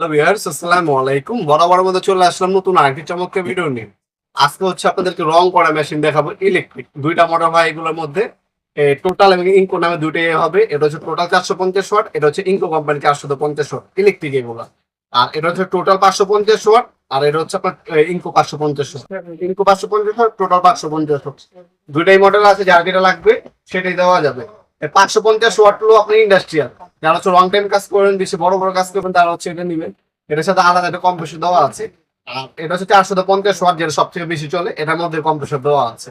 Hello বরাবর চলে আসলাম নতুন ভিডিও আজকে হচ্ছে রং করা মেশিন দেখাবো ইলেকট্রিক দুইটা মডেল হয় এগুলোর মধ্যে। টোটাল হবে। এটা হচ্ছে টোটাল চারশো পঞ্চাশ এটা হচ্ছে চারশো পঞ্চাশ ইলেকট্রিক আর এটা হচ্ছে টোটাল পাঁচশো পঞ্চাশ আর এটা হচ্ছে আপনার পাঁচশো পঞ্চাশ পাঁচশো পঞ্চাশ টোটাল পাঁচশো পঞ্চাশ দুইটাই মডেল আছে লাগবে, সেটাই দেওয়া যাবে। পাঁচশো পঞ্চাশ ওয়াট আপনি ইন্ডাস্ট্রিয়াল যারা হচ্ছে লং টাইম কাজ করেন, বেশি বড় বড় কাজ করবেন তারা হচ্ছে এটা নেবেন। এটার সাথে আলাদা একটা কম্প্রেসর দেওয়া আছে। আর এটা হচ্ছে চারশো পঞ্চাশ ওয়াট যেটা সবথেকে বেশি চলে, এটার মধ্যে কম্প্রেসর দেওয়া আছে।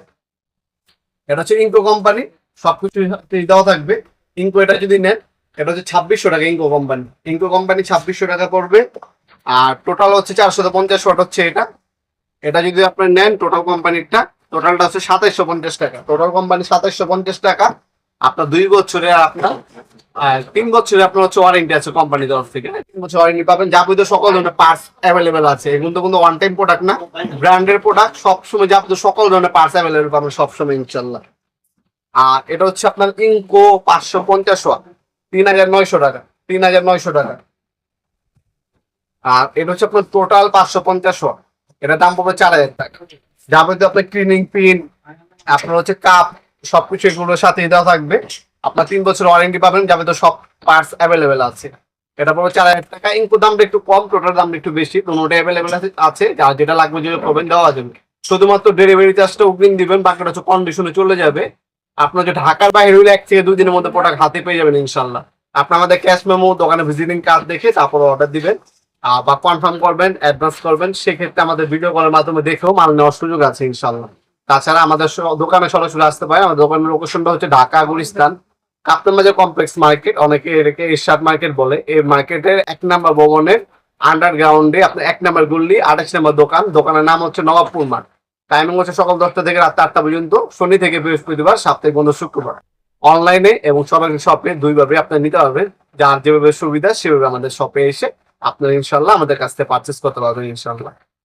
এটা হচ্ছে ইনকো কোম্পানি সবকিছু দেওয়া থাকবে। ইনকো এটা যদি নেন, এটা হচ্ছে ছাব্বিশশো টাকা ইনকো কোম্পানি ইনকো কোম্পানি ছাব্বিশশো টাকা পড়বে। আর টোটাল হচ্ছে চারশো পঞ্চাশ ওয়াট হচ্ছে এটা। এটা যদি আপনি নেন টোটাল কোম্পানিটা টোটালটা হচ্ছে সাতাইশশো পঞ্চাশ টাকা। টোটাল কোম্পানি সাতাইশশো পঞ্চাশ টাকা। আপনার দুই বছরে আপনার তিন বছরে আপনার হচ্ছে ওয়ারেন্টি আছে কোম্পানি তরফ থেকে। তিন বছর ওয়ারেন্টি পাবেন। যাবতীয় সকল ধরনের পার্টস অ্যাভেলেবেল আছে। এগুলো তো কোনো ওয়ান টাইম প্রোডাক্ট না। ব্র্যান্ডের প্রোডাক্ট সবসময় যাবতীয় সকল ধরনের পার্টস অ্যাভেলেবেল পাবেন সবসময় ইনশাল্লাহ আর এটা হচ্ছে আপনার ইনকো পাঁচশো পঞ্চাশ ওয়াট। তিন হাজার নয়শো টাকা। তিন হাজার নয়শো টাকা। আর এটা হচ্ছে আপনার টোটাল পাঁচশো পঞ্চাশ ওয়াট। এটা দাম পড়বে চার হাজার টাকা। যাবতীয় আপনার ক্লিনিং পিন আপনার হচ্ছে কাপ সবকিছু এগুলোর সাথে দেওয়া থাকবে। আপনার তিন বছর ওয়ারেন্টি পাবেন, যাবে তো সব পার্টস অ্যাভেলেবেল আছে। এটা পড়বে চার হাজার টাকা। ইনকো দামটা একটু কম টোটাল দামটা একটু বেশি। দুটোটা অ্যাভেলেবেল আছে যার যেটা লাগবে যেটা করবেন দেওয়া যাবে। শুধুমাত্র ডেলিভারি চার্জটা অগ্রিম দিবেন, বাকিটা হচ্ছে কন্ডিশনে চলে যাবে। আপনার যে ঢাকার বাইরে হলে এক থেকে দুই দিনের মধ্যে প্রোডাক্ট হাতে পেয়ে যাবেন ইনশাল্লাহ আপনি আমাদের ক্যাশ মেমো দোকানে ভিজিটিং কার্ড দেখে তারপর অর্ডার দিবেন বা কনফার্ম করবেন অ্যাডভান্স করবেন। সেক্ষেত্রে আমাদের ভিডিও কলের মাধ্যমে দেখেও মাল নেওয়ার সুযোগ আছে ইনশাল্লাহ তাছাড়া আমাদের দোকানে সরাসরি আসতে পারে আমাদের দোকানের লোকেশনটা হচ্ছে ঢাকা গুলিস্তান। কাপ্তান বাজার কমপ্লেক্স মার্কেট অনেকে এটাকে এরশাদ মার্কেট বলে। এই মার্কেটের এক নাম্বার ভবনের আন্ডারগ্রাউন্ডে আপনার এক নাম্বার গুল্লি আঠাশ নাম্বার দোকান। দোকানের নাম হচ্ছে নবাবপুর মাঠ। টাইমিং হচ্ছে সকাল দশটা থেকে রাত আটটা পর্যন্ত, শনি থেকে বৃহস্পতিবার, সাপ্তাহিক বন্ধ শুক্রবার। অনলাইনে এবং সবাই শপে দুইভাবে আপনার নিতে পারবেন। যার যেভাবে সুবিধা, সেভাবে আমাদের শপে এসে আপনারা ইনশাল্লাহ আমাদের কাছ থেকে পারচেস করতে পারবেন ইনশাল্লাহ।